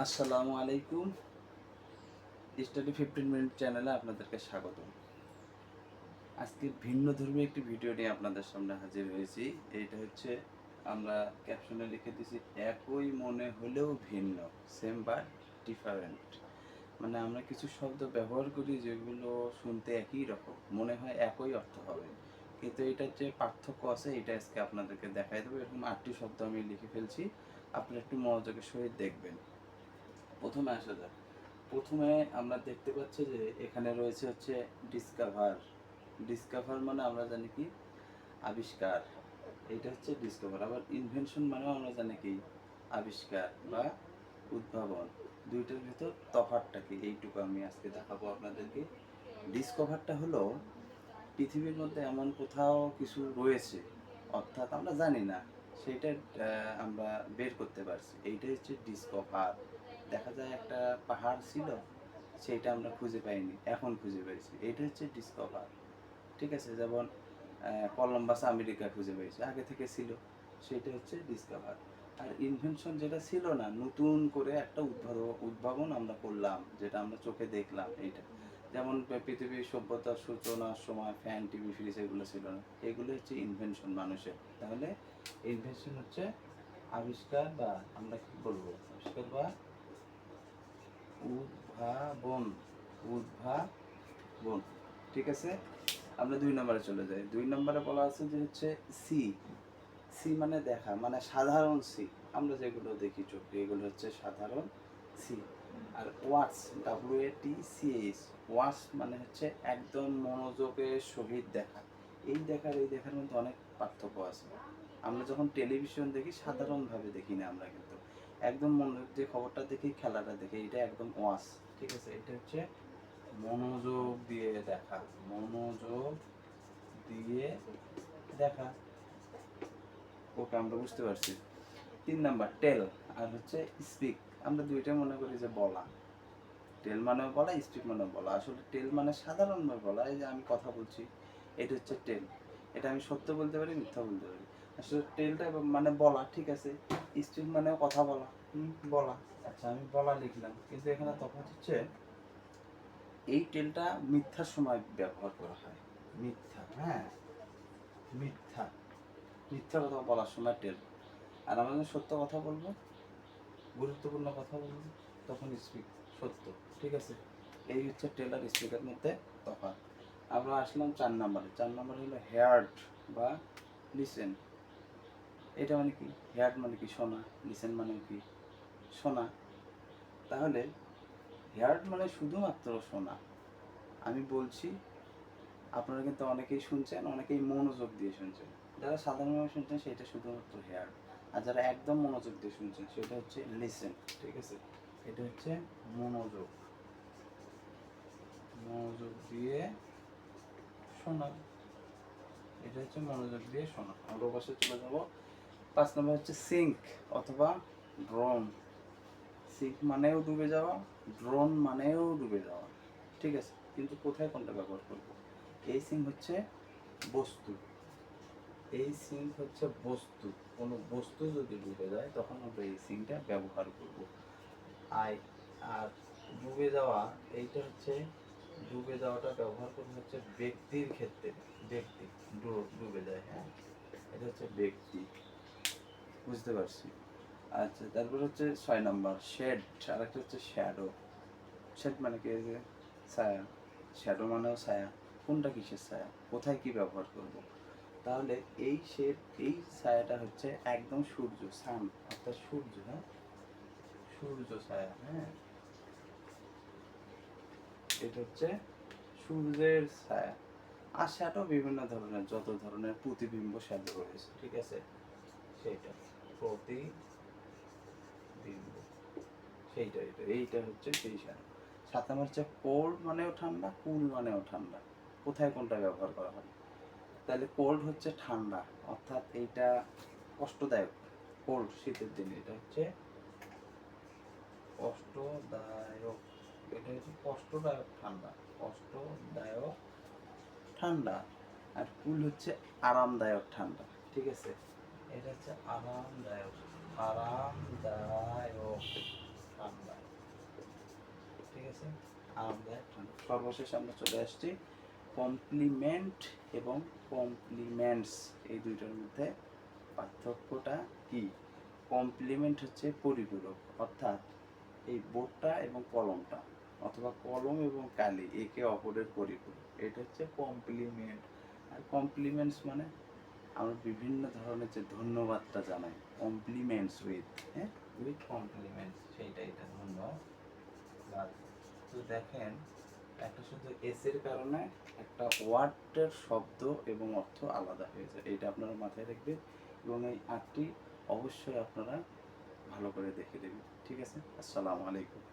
আসসালামু আলাইকুম। Study fifteen minute চ্যানেলে আপনাদেরকে স্বাগত আজকে ভিন্ন ধর্মী একটি ভিডিও নিয়ে আপনাদের সামনে হাজির হয়েছি। এইটা হচ্ছে, আমরা ক্যাপশনে লিখে দিয়েছি, একই মনে হলেও ভিন্ন সেম বাট ডিফারেন্ট মানে আমরা কিছু শব্দ ব্যবহার করি যেগুলো শুনতে একই রকম, মনে হয় একই অর্থ হবে। কিন্তু এটার যে পার্থক্য আছে, এটা আজকে আপনাদেরকে দেখাই দেবো। এরকম আটটি শব্দ আমি লিখে ফেলছি। আপনারা একটু মনোযোগের সহিত দেখবেন। প্রথমে আসা যাক। প্রথমে আমরা দেখতে পাচ্ছি যে এখানে রয়েছে হচ্ছে ডিসকাভার ডিসকাভার মানে আমরা জানি কি? আবিষ্কার। এটা হচ্ছে ডিসকাভার আবার ইনভেনশন মানে আমরা জানি কি? আবিষ্কার বা উদ্ভাবন। দুইটার ভিতর তফাৎটা কি? এইটুকু আমি আজকে দেখাবো আপনাদেরকে। ডিসকভারটা হলো পৃথিবীর মধ্যে এমন কোথাও কিছু রয়েছে, অর্থাৎ আমরা জানি না। সেটা আমরা বের করতে পারছি। এইটা হচ্ছে ডিসকভার দেখা যায় একটা পাহাড় ছিল সেটা আমরা খুঁজে পাইনি, এখন খুঁজে পেয়েছি এটা হচ্ছে ডিসকভার ঠিক আছে? যেমন কলম্বাস আমেরিকা খুঁজে পেয়েছে আগে থেকে ছিল, সেটা হচ্ছে ডিসকভার আর ইনভেনশন যেটা ছিল না, নতুন করে একটা উদ্ভাবন উদ্ভাবন আমরা করলাম, যেটা আমরা চোখে দেখলাম, এইটা। যেমন পৃথিবীর সভ্যতার সূচনার সময় ফ্যান টিভি ফ্রিজ এগুলো ছিল না, এগুলো হচ্ছে ইনভেনশন মানুষের। তাহলে ইনভেনশন হচ্ছে আবিষ্কার বা আমরা কি বলব? আবিষ্কার বা উদ্ভাবন উদ্ভাবন ঠিক আছে? আমরা দুই নম্বরে চলে যাই। দুই নম্বরে বলা আছে যে হচ্ছে সি। সি মানে দেখা মানে সাধারণ সি। আমরা যেগুলো দেখি চোখে, এগুলো হচ্ছে সাধারণ C. R watch W A T C H. Watch মানে হচ্ছে একদম মনোযোগের সহিত দেখা। এই দেখার এই দেখার মধ্যে অনেক পার্থক্য আছে। আমরা যখন টেলিভিশন দেখি, সাধারণভাবে দেখি না আমরা কিন্তু। একদম মনোযোগ দিয়ে খবরটা দেখি, খেলাটা দেখি, এটা একদম ওয়াশ ঠিক আছে? এটা হচ্ছে মনোযোগ দিয়ে দেখা, মনোযোগ দিয়ে দেখা। ওকে, আমরা বুঝতে পারছি। তিন নাম্বার টেল আর হচ্ছে স্পিক আমরা দুইটাই মনে করি যে বলা। টেল মানেও বলা স্পিক মানেও বলা। আসলে টেল মানে সাধারণভাবে বলা, এই যে আমি কথা বলছি, এটা হচ্ছে টেল এটা আমি সত্য বলতে পারি, মিথ্যা বলতে পারি। আসলে টেলটা মানে বলা ঠিক আছে? স্পিক মানেও কথা বলা হুম? বলা। আচ্ছা আমি বলা লিখলাম কিন্তু এখানে তফাৎ হচ্ছে এই টেলটা মিথ্যার সময় ব্যবহার করা হয়। মিথ্যা হ্যাঁ। মিথ্যা। মিথ্যা কথা বলার সময় টেল আর আমরা যখন সত্য কথা বলব গুরুত্বপূর্ণ কথা বলব তখন স্পিক সত্য ঠিক আছে? এই হচ্ছে টেল আর স্পিকের মধ্যে তফাৎ। আমরা আসলাম চার নাম্বারে। চার নাম্বার হলো হেয়ার্ড বা লিসেন এটা মানে কি? হেয়ার্ট মানে কি? সোনা। লিসেন মানে কি? সোনা। তাহলে হেয়ার্ট মানে শুধুমাত্র শোনা আমি বলছি, আপনারা কিন্তু অনেকেই শুনছেন, অনেকেই মনোযোগ দিয়ে শুনছেন। যারা সাধারণভাবে শুনছেন, সেটা শুধুমাত্র হেয়ার আর যারা একদম মনোযোগ দিয়ে শুনছেন, সেটা হচ্ছে লিসেন ঠিক আছে? এটা হচ্ছে মনোযোগ। মনোযোগ দিয়ে শোনা। এটা হচ্ছে মনোযোগ দিয়ে শোনা। আমরা পাশে চলে যাব। পাঁচ নম্বর হচ্ছে সিঙ্ক অথবা ড্রোন। সিঙ্ক মানেও ডুবে যাওয়া, ড্রোন মানেও ডুবে যাওয়া। ঠিক আছে? কিন্তু কোথায় কোনটা ব্যবহার করব? এই সিঙ্ক হচ্ছে বস্তু। এই সিঙ্ক হচ্ছে বস্তু। কোনো বস্তু যদি ডুবে যায়, তখন আমরা এই সিঙ্কটা ব্যবহার করব। আই, আর ডুবে যাওয়া, এইটা হচ্ছে ডুবে যাওয়াটা ব্যবহার করব হচ্ছে ব্যক্তির ক্ষেত্রে। ব্যক্তি, ডুবে যায় হ্যাঁ? এটা হচ্ছে ব্যক্তি। বুঝতে পারছি। আচ্ছা তারপর হচ্ছে ছয় নম্বর শেড আর একটা হচ্ছে শ্যাডো শেড মানে কি যে? ছায়া। শ্যাডো মানেও ছায়া। কোনটা কিসের ছায়া? কোথায় কি ব্যবহার করব? তাহলে এই শেড এই ছায়াটা হচ্ছে একদম সূর্য সান অর্থাৎ সূর্য হ্যাঁ? সূর্য ছায়া হ্যাঁ? এটা হচ্ছে সূর্যের ছায়া। আর শ্যাডো বিভিন্ন ধরনের, যত ধরনের প্রতিবিম্ব শ্যাডো রয়েছে, ঠিক আছে? সেটা প্রতিবিম্ব সেইটা এটা এইটা হচ্ছে সেই শ্যাডো সাত নম্বর হচ্ছে কোল্ড মানেও ঠান্ডা কুল মানেও ঠান্ডা। কোথায় কোনটা ব্যবহার করা হয়? তাহলে কোল্ড হচ্ছে ঠান্ডা, অর্থাৎ এইটা কষ্টদায়ক। কোল্ড শীতের দিনে, এটা হচ্ছে কষ্টদায়ক। এটা হচ্ছে কষ্টদায়ক ঠান্ডা কষ্টদায়ক ঠান্ডা। আর কুল হচ্ছে আরামদায়ক ঠান্ডা, ঠিক আছে? এটা হচ্ছে আরামদায়ক। আরামদায়ক। ঠান্ডা আছে? আরামদায়ক সর্বশেষ আমরা চলে আসছি কমপ্লিমেন্ট এবং কমপ্লিমেন্টস এই দুইটার মধ্যে পার্থক্যটা কি? কমপ্লিমেন্ট হচ্ছে পরিপূরক, অর্থাৎ এই বোর্ডটা এবং কলমটা, অথবা কলম এবং কালি, একে অপরের পরিপূরক। এটা হচ্ছে কমপ্লিমেন্ট আর কমপ্লিমেন্টস মানে আমরা বিভিন্ন ধরনের যে ধন্যবাদটা জানাই কমপ্লিমেন্টস উইথ হ্যাঁ? উইথ কমপ্লিমেন্টস সেইটা এটা ধন্যবাদ। বাদ। তো দেখেন, একটা শুধু এস এর কারণে একটা ওয়ার্ডের শব্দ এবং অর্থ আলাদা হয়ে যায়। এটা আপনারা মাথায় রাখবেন এবং এই আটটি অবশ্যই আপনারা ভালো করে দেখে দেবেন ঠিক আছে? আসসালামু আলাইকুম।